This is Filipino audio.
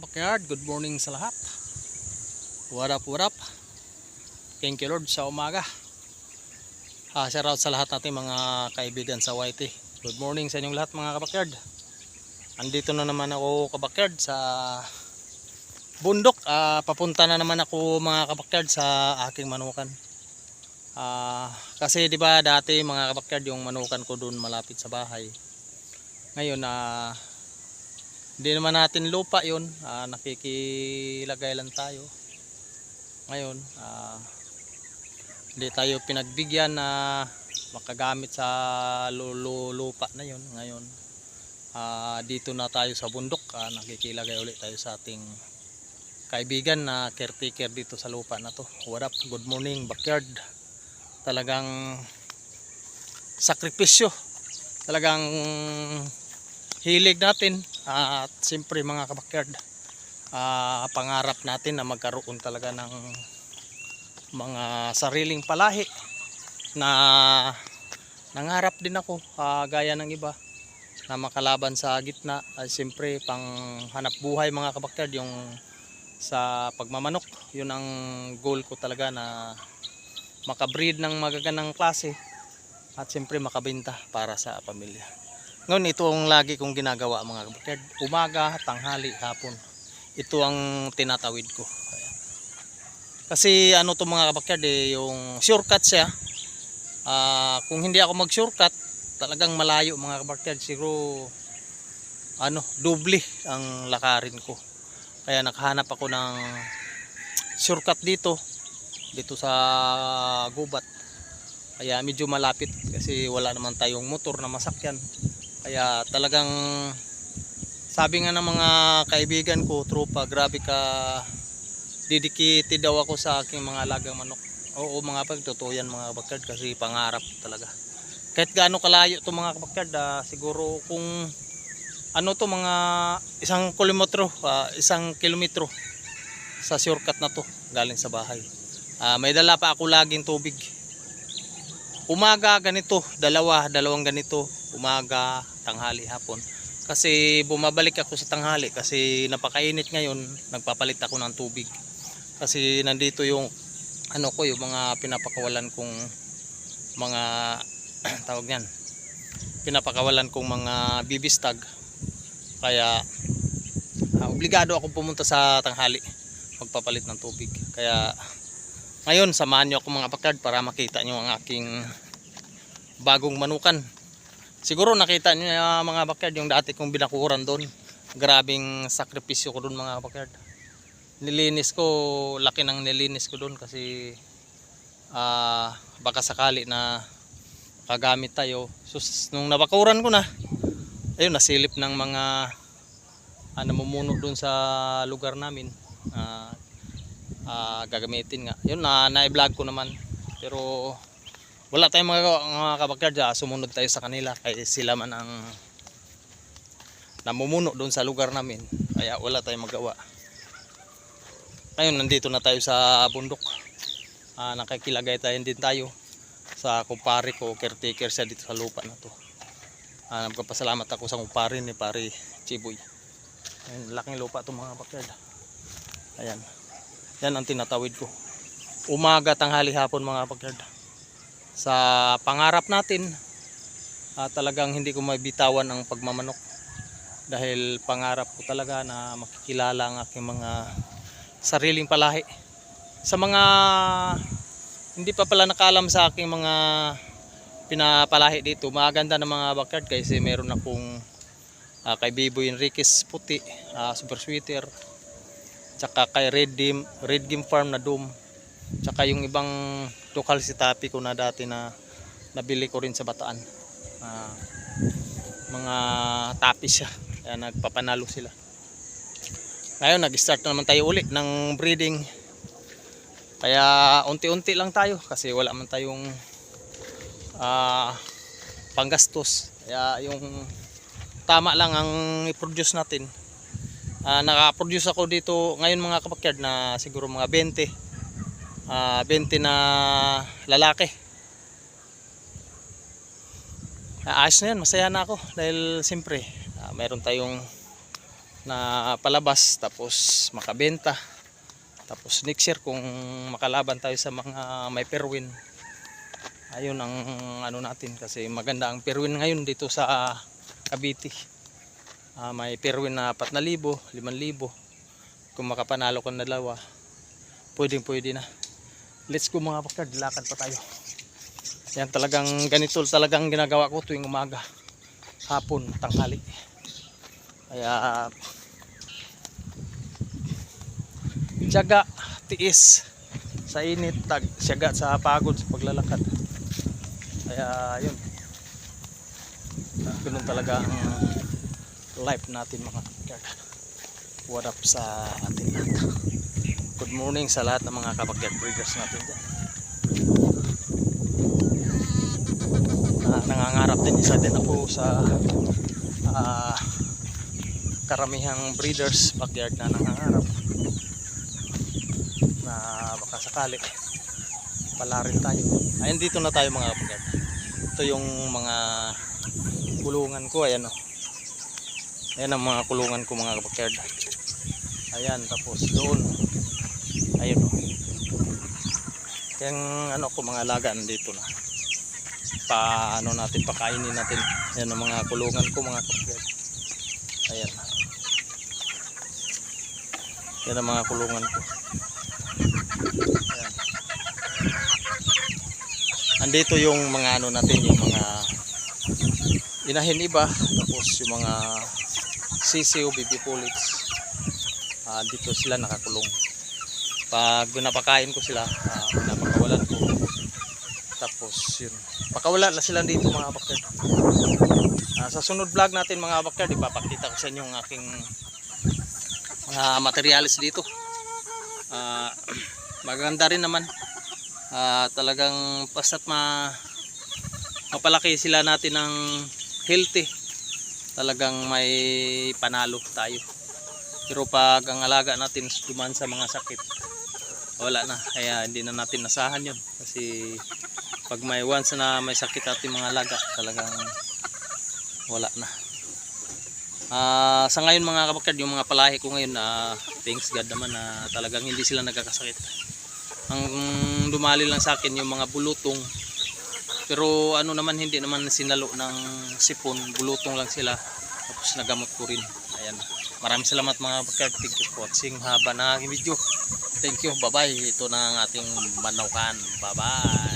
kabakyard, good morning sa lahat. What up, what up? Thank you Lord sa umaga. Ah, shout out sa lahat natin mga kaibigan sa YT. Good morning sa inyong lahat mga kabakyard. Andito na naman ako kabakyard sa bundok. Ah, papunta na naman ako mga kabakyard sa aking manukan. Ah, kasi 'di ba dati mga kabakyard yung manukan ko doon malapit sa bahay. Ngayon na hindi naman natin lupa yun. Ah, nakikilagay lang tayo. Ngayon, ah, hindi tayo pinagbigyan na makagamit sa lupa na yun. Ngayon, ah, dito na tayo sa bundok. Ah, nakikilagay ulit tayo sa ating kaibigan na caretaker dito sa lupa na to. What up? Good morning, backyard. Talagang sakripisyo. Talagang hilig natin at siyempre mga kabakyard ah, pangarap natin na magkaroon talaga ng mga sariling palahi na nangarap din ako ah, gaya ng iba na makalaban sa gitna. Ay siyempre pang hanap buhay mga kabakyard yung sa pagmamanok. Yun ang goal ko talaga na makabreed ng magagandang klase at siyempre makabenta para sa pamilya ngayon ito ang lagi kong ginagawa mga kabakyard. Umaga, tanghali, hapon. Ito ang tinatawid ko. Kasi ano to mga kabakyard eh, yung shortcut siya. Ah, kung hindi ako mag shortcut, talagang malayo mga kabakyard. Siguro ano, doble ang lakarin ko. Kaya nakahanap ako ng shortcut dito. Dito sa gubat. Kaya medyo malapit kasi wala naman tayong motor na masakyan. Kaya talagang sabi nga ng mga kaibigan ko, tropa, grabe ka didikiti daw ako sa aking mga alagang manok. Oo mga pag, totoo yan mga kabakyard kasi pangarap talaga. Kahit gaano kalayo to mga kabakyard, ah, siguro kung ano to mga isang kilometro, ah, isang kilometro sa shortcut na to galing sa bahay. Ah, may dala pa ako laging tubig. Umaga ganito, dalawa, dalawang ganito, umaga, tanghali, hapon. Kasi bumabalik ako sa tanghali kasi napakainit ngayon, nagpapalit ako ng tubig. Kasi nandito yung ano ko, yung mga pinapakawalan kong mga tawag niyan. Pinapakawalan kong mga bibistag. Kaya ah, obligado ako pumunta sa tanghali magpapalit ng tubig. Kaya ngayon samahan niyo ako mga bakard para makita niyo ang aking bagong manukan. Siguro nakita niyo uh, mga backyard yung dati kong binakuran doon. Grabing sakripisyo ko doon mga backyard nilinis ko laki ng nilinis ko doon kasi ah, baka sakali na kagamit tayo. Sus, nung nabakuran ko na ayun nasilip ng mga ah, namumuno doon sa lugar namin. Ah, ah, gagamitin nga. Yun na na-vlog ko naman. Pero wala tayong mga, mga kabakyard ah, sumunod tayo sa kanila. Kaya sila man ang namumuno doon sa lugar namin. Kaya wala tayong magawa. Ngayon nandito na tayo sa bundok. Ah, nakikilagay tayo din tayo sa kumpare ko caretaker siya dito sa lupa na to. Ah, nagpapasalamat ako sa kumpare ni pare Chiboy. Ayun, laking lupa to mga kabakyard ayan yan ang tinatawid ko. Umaga tanghali hapon mga kabakyard sa pangarap natin ah, talagang hindi ko mabitawan ang pagmamanok. Dahil pangarap ko talaga na makikilala ang aking mga sariling palahi. Sa mga hindi pa pala nakalam sa aking mga pinapalahi dito maganda ng mga backyard kasi meron akong uh, kay Bibo Enriquez puti ah, super sweeter tsaka kay Red Dim Red Game Farm na dome tsaka yung ibang lokal si Tapi ko na dati na nabili ko rin sa Bataan. Ah, mga tapis siya. Kaya nagpapanalo sila. Ngayon nag start na naman tayo uli ng breeding. Kaya unti-unti lang tayo kasi wala man tayong ah, panggastos. Kaya yung tama lang ang i-produce natin Ah, naka-produce ako dito ngayon mga kapakyard na siguro mga 20 ah 20 na lalaki Ah, ayos na yan masaya na ako dahil siyempre ah, meron tayong na palabas tapos makabenta. Tapos next year kung makalaban tayo sa mga may perwin. Ayun ang ano natin kasi maganda ang perwin ngayon dito sa Cavite. Ah, may perwin na 4,000, 5,000. Kung makapanalo ka na dalawa, pwedeng pwede na. Let's go mga bakad, lakad pa tayo. Yan talagang ganito talagang ginagawa ko tuwing umaga, hapon, tanghali. Kaya tiyaga, tiis sa init, tag, tiyaga sa pagod sa paglalakad. Kaya yun. Ganun talaga ang life natin mga kapatid. What up sa atin lahat. Good morning sa lahat ng mga kapatid breeders natin dyan. Ah, nangangarap din isa din ako sa ah, karamihang breeders backyard na nangangarap na baka sakali pala rin tayo. Ayun dito na tayo mga kapatid. Ito yung mga kulungan ko ayan o. Ayan ang mga kulungan ko mga kapatid. Ayan tapos doon. Ayun o. Yung ano ko mga alaga nandito na. Pa ano natin pakainin natin. Ayan ang mga kulungan ko mga kapatid. Ayan. Yan ang mga kulungan ko. Ayan. Andito yung mga ano natin, yung mga inahin iba, tapos yung mga baby pullets. Ah, dito sila nakakulong. Pag napakain ko sila, ah, pinapakawalan ko. Tapos yun. Pakawala na sila dito mga bakter. Ah, sa sunod vlog natin mga bakter, ipapakita ko sa inyo yung aking mga materialis dito. Ah, maganda rin naman. Ah, talagang basta't ma mapalaki sila natin ng healthy. Talagang may panalo tayo. Pero pag ang alaga natin duman sa mga sakit, wala na. Kaya hindi na natin nasahan yun. Kasi pag may once na may sakit ating mga alaga, talagang wala na. Ah, sa ngayon mga kapatid, yung mga palahi ko ngayon na thanks God naman na talagang hindi sila nagkakasakit. Ang dumali lang sa akin yung mga bulutong. Pero ano naman hindi naman sinalo ng sipon, bulutong lang sila. Tapos nagamot ko rin. Ayan. Maraming salamat mga kapatid. Thank you for watching. Haba na aking video. Thank you. Bye-bye. Ito na ang ating manaukan. Bye-bye.